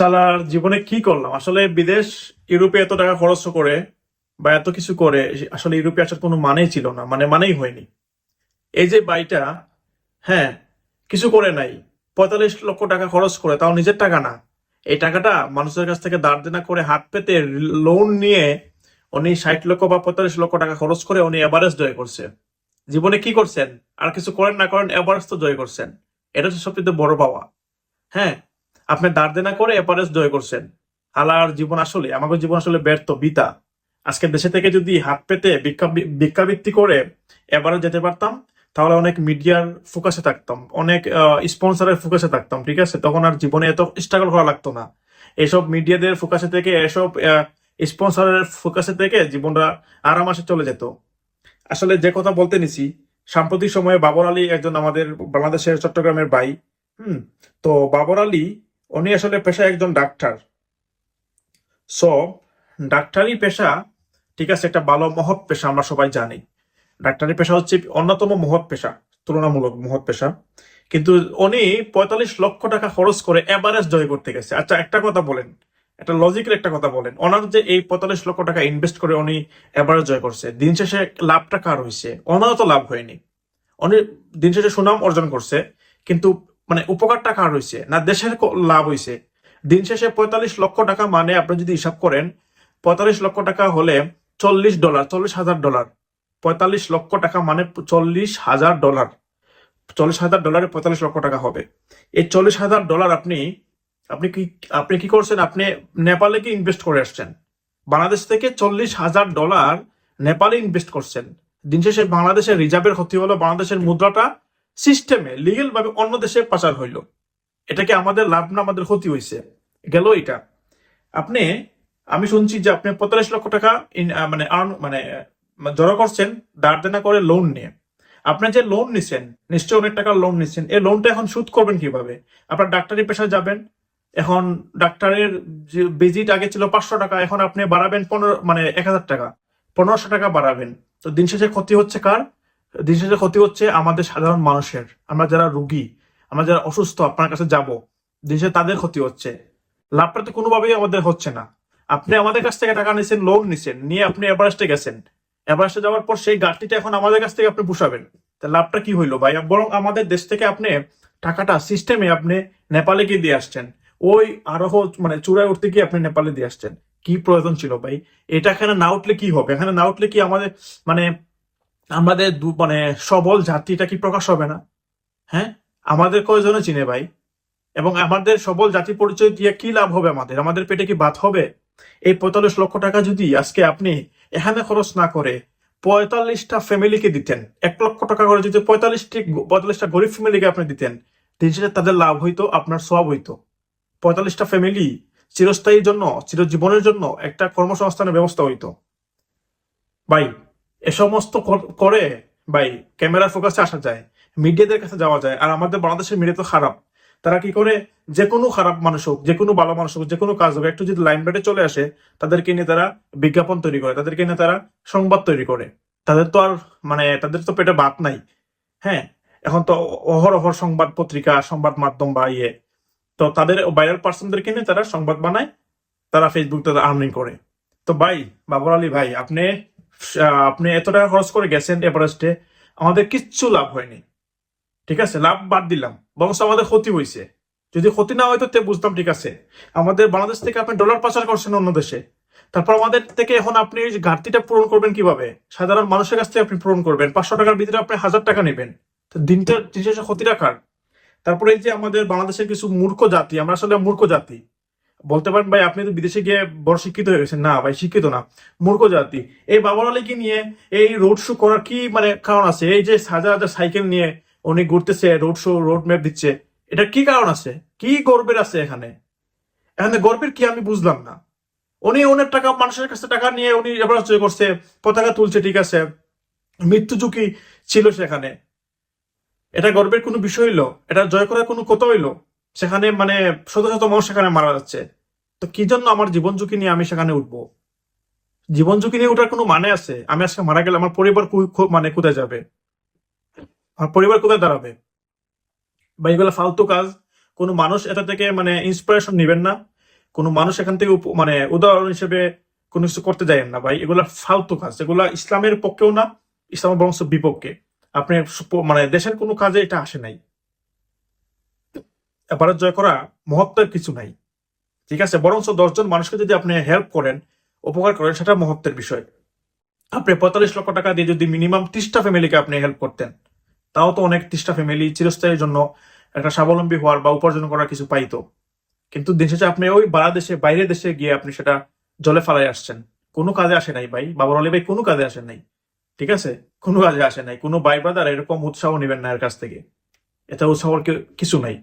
সালার জীবনে কি করলাম? আসলে বিদেশ, ইউরোপে এত টাকা খরচ করে বা এত কিছু করে, আসলে ইউরোপে আসার কোনো মানেই ছিল না মানে মানেই হয়নি। এই যে বাইটা হ্যাঁ কিছু করে নাই, পঁয়তাল্লিশ লক্ষ টাকা খরচ করে, তাও নিজের টাকা না। এই টাকাটা মানুষের কাছ থেকে দাঁড় দেনা করে হাত পেতে লোন নিয়ে উনি ষাট লক্ষ বা পঁয়তাল্লিশ লক্ষ টাকা খরচ করে উনি এভারেস্ট জয় করছে। জীবনে কি করছেন? আর কিছু করেন না করেন এভারেস্ট তো জয় করছেন। এটা হচ্ছে সবচেয়ে বড় পাওয়া। হ্যাঁ আপনি দাঁড় দেনা করে এভারেস্ট জয় করছেন। আলার জীবন আসলে আমাদের জীবন আসলে ব্যর্থ বিতা আজকে দেশে থেকে যদি হাত পেতে ভিক্ষা- ভিক্ষাবৃত্তি করে এবারে যেতে পারতাম, তাহলে অনেক মিডিয়ার ফোকাসে থাকতাম, অনেক স্পন্সরের ফোকাসে থাকতাম, ঠিক আছে? তখন আর জীবনে এত স্ট্রাগল করা লাগতো না। এসব মিডিয়াদের ফোকাসে থেকে, এসব স্পন্সরের ফোকাসে থেকে জীবনটা আরামাসে চলে যেত। আসলে যে কথা বলতে নিছি, সাম্প্রতিক সময়ে বাবর আলী একজন আমাদের বাংলাদেশের চট্টগ্রামের ভাই, হুম? তো বাবর আলী উনি আসলে পেশায় একজন ডাক্তার। সো ডাক্তারি পেশা, ঠিক আছে, একটা ভালো মহৎ পেশা আমরা সবাই জানি। ডাক্তারি পেশা হচ্ছে অন্যতম মহৎ পেশা, তুলনামূলক মহৎ পেশা। কিন্তু উনি পঁয়তাল্লিশ লক্ষ টাকা খরচ করে এভারেস্ট জয় করতে গেছে। আচ্ছা একটা কথা বলেন, একটা লজিক্যাল একটা কথা বলেন। ওনার যে এই পঁয়তাল্লিশ লক্ষ টাকা ইনভেস্ট করে উনি এভারেস্ট জয় করছে, দিন শেষে লাভটা কার হয়েছে? ওনারও তো লাভ হয়নি। উনি দিন শেষে সুনাম অর্জন করছে, কিন্তু মানে উপকারটা কার হয়েছে না দেশের লাভ হয়েছে দিন শেষে পঁয়তাল্লিশ লক্ষ টাকা মানে আপনি যদি হিসাব করেন, পঁয়তাল্লিশ লক্ষ টাকা হলে চল্লিশ ডলার, চল্লিশ হাজার ডলার। পঁয়তাল্লিশ লক্ষ টাকা মানে চল্লিশ হাজার ডলার। চল্লিশ হাজার ডলারে পঁয়তাল্লিশ লক্ষ টাকা হবে। এই চল্লিশ হাজার ডলার আপনি আপনি কি আপনি কি করছেন? আপনি নেপালে কি ইনভেস্ট করে আসছেন? বাংলাদেশ থেকে চল্লিশ হাজার ডলার নেপালে ইনভেস্ট করছেন। দিন শেষে বাংলাদেশের রিজার্ভের ক্ষতি হলো বাংলাদেশের মুদ্রাটা সিস্টেমে লিগেল ভাবে অন্য দেশে পাচার হইল। এটা কি আমাদের লাভ না, আমাদের ক্ষতি হয়েছে গেল এটা আপনি, আমি শুনছি যে আপনি পঁয়তাল্লিশ লক্ষ টাকা মানে earn- মানে জড়ো করছেন দাঁড় দেনা করে লোন নিয়ে। আপনি যে লোন নিছেন, নিশ্চয়ই অনেক টাকার লোন নিচ্ছেন এই লোনটা এখন সুদ করবেন কীভাবে? আপনার ডাক্তারি পেশায় যাবেন, এখন ডাক্তারের যে ভিজিট আগে ছিল পাঁচশো টাকা, এখন আপনি বাড়াবেন পনেরো মানে এক হাজার টাকা, পনেরোশো টাকা বাড়াবেন। তো দিন শেষে ক্ষতি হচ্ছে কার? শেষে ক্ষতি হচ্ছে আমাদের সাধারণ মানুষের। আমরা যারা রুগী, আমরা যারা অসুস্থ, আপনার কাছে যাব দিন শেষে তাদের ক্ষতি হচ্ছে। লাভটা তো কোনোভাবেই আমাদের হচ্ছে না। আপনি আমাদের কাছ থেকে টাকা নিছেন লোন নিছেন, নিয়ে আপনি এভারেস্টে গেছেন। এভারেস্টে যাওয়ার পর সেই গাড়িটা এখন আমাদের কাছ থেকে আপনি পুষাবেন। তা লাভটা কি হইল ভাই? বরং আমাদের দেশ থেকে আপনি টাকাটা সিস্টেমে আপনি নেপালে গিয়ে দিয়ে আসছেন। ওই আরোহ মানে চূড়ায় উঠতে গিয়ে আপনি নেপালে দিয়ে আসছেন। কি প্রয়োজন ছিল ভাই? এটা এখানে না উঠলে কি হবে? এখানে না উঠলে কি আমাদের মানে আমাদের মানে সবল জাতিটা কি প্রকাশ হবে না? হ্যাঁ? আমাদের কয়জনে চিনে ভাই? এবং আমাদের সবল জাতি পরিচয় দিয়ে কি লাভ হবে আমাদের? আমাদের পেটে কি ভাত হবে? এই পঁয়তাল্লিশ লক্ষ টাকা যদি আজকে আপনি এখানে খরচ না করে পঁয়তাল্লিশটা ফ্যামিলিকে দিতেন, এক লক্ষ টাকা করে যদি পঁয়তাল্লিশটি পঁয়তাল্লিশটা গরিব ফ্যামিলিকে আপনি দিতেন, দিন তাদের লাভ হইতো, আপনার সব হইতো। পঁয়তাল্লিশটা ফ্যামিলি চিরস্থায়ীর জন্য, চিরজীবনের জন্য একটা কর্মসংস্থানের ব্যবস্থা হইতো। ভাই এ সমস্ত করে ভাই, ক্যামেরার ফোকাসে আসা যায় মিডিয়াদের কাছে যাওয়া যায়, আর আমাদের বাংলাদেশের মিডিয়া তো খারাপ। তারা কি করে? যে কোনো খারাপ মানুষ হোক, যে কোনো ভালো মানুষ হোক, যে কোনো কাজ হোক, একটু যদি লাইমলাইটে চলে আসে, তাদেরকে নিয়ে তারা বিজ্ঞাপন তৈরি করে, তাদেরকে নিয়ে তারা সংবাদ তৈরি করে। তাদের তো আর মানে তাদের তো পেটে ভাত নাই। হ্যাঁ এখন তো অহরহ সংবাদ পত্রিকা, সংবাদ মাধ্যম বা ইয়ে। তো তাদের ভাইরাল পার্সনদেরকে নিয়ে তারা সংবাদ বানায়, তারা ফেসবুক তারা আর্নিং করে। তো ভাই, বাবর আলী ভাই, আপনি আপনি এত টাকা খরচ করে গেছেন এভারেস্টে, আমাদের কিচ্ছু লাভ হয়নি। ঠিক আছে? লাভ বাদ দিলাম। বরং আমাদের ক্ষতি হয়েছে যদি ক্ষতি না হয়তো তে বুঝতাম ঠিক আছে। আমাদের বাংলাদেশ থেকে আপনি ডলার পাচার করছেন অন্য দেশে। তারপর আমাদের থেকে এখন আপনি ঘাটতিটা পূরণ করবেন কীভাবে? সাধারণ মানুষের কাছ থেকে আপনি পূরণ করবেন। পাঁচশো টাকার ভিতরে আপনি হাজার টাকা নেবেন। তো দিনটা দিন শেষে ক্ষতি রাখার তারপরে এই যে আমাদের বাংলাদেশের কিছু মূর্খ জাতি, আমরা আসলে মূর্খ জাতি। বলতে পারেন, ভাই, আপনি তো বিদেশে গিয়ে বড় শিক্ষিত হয়ে গেছেন। না, ভাই, শিক্ষিত না, মূর্খ জাতি। এই বাবর আলীকে নিয়ে এই রোড শো করার কি মানে কারণ আছে? এই যে হাজার হাজার সাইকেল নিয়ে উনি ঘুরতেছে রোড শো রোড ম্যাপ দিচ্ছে এটা কি কারণ আছে? কি গর্বের আছে এখানে? এখানে গর্বের কি আমি বুঝলাম না। উনি অনেক টাকা, মানুষের কাছে টাকা নিয়ে উনি এবার জয় করছে, পতাকা তুলছে, ঠিক আছে। মৃত্যু ঝুঁকি ছিল সেখানে। এটা গর্বের কোনো বিষয় হইল? এটা জয় করার কোনো কথা হইল? সেখানে মানে শত শত মানুষ সেখানে মারা যাচ্ছে। তো কি জন্য আমার জীবন ঝুঁকি নিয়ে আমি সেখানে উঠবো? জীবন ঝুঁকি নিয়ে ওঠার কোনো মানে আছে? আমি আজকে মারা গেলে আমার পরিবার মানে কোথায় যাবে? আমার পরিবার কোথায় দাঁড়াবে? বা এগুলো ফালতু কাজ। কোনো মানুষ এটা থেকে মানে ইন্সপিরেশন নেবেন না। কোনো মানুষ এখান থেকে মানে উদাহরণ হিসেবে কোনো কিছু করতে যাবেন না ভাই। এগুলা ফালতু কাজ। এগুলা ইসলামের পক্ষেও না, ইসলামের বরং বিপক্ষে। আপনি মানে দেশের কোনো কাজে এটা আসে নাই। ভারত জয় করা মহত্বের কিছু নাই। ঠিক আছে? বরঞ্চ দশজন মানুষকে যদি আপনি হেল্প করেন, উপকার করেন, সেটা মহত্বের বিষয়। আপনি পঁয়তাল্লিশ লক্ষ টাকা দিয়ে যদি মিনিমাম ত্রিশটা ফ্যামিলিকে আপনি হেল্প করতেন, তাও তো অনেক ত্রিশটা ফ্যামিলি চিরস্থায়ীর জন্য একটা স্বাবলম্বী হওয়ার বা উপার্জন করার কিছু পাইতো। কিন্তু দিন শেষে আপনি ওই বাড়া দেশে বাইরে দেশে গিয়ে আপনি সেটা জলে ফালাই আসছেন। কোনো কাজে আসে নাই ভাই। বাবার আলী ভাই কোনো কাজে আসে নাই। ঠিক আছে? কোনো কাজে আসে নাই। কোনো ভাই ব্রাদার এরকম উৎসাহ নেবেন না এর কাছ থেকে। এটা উৎসাহর কি- কিছু নাই।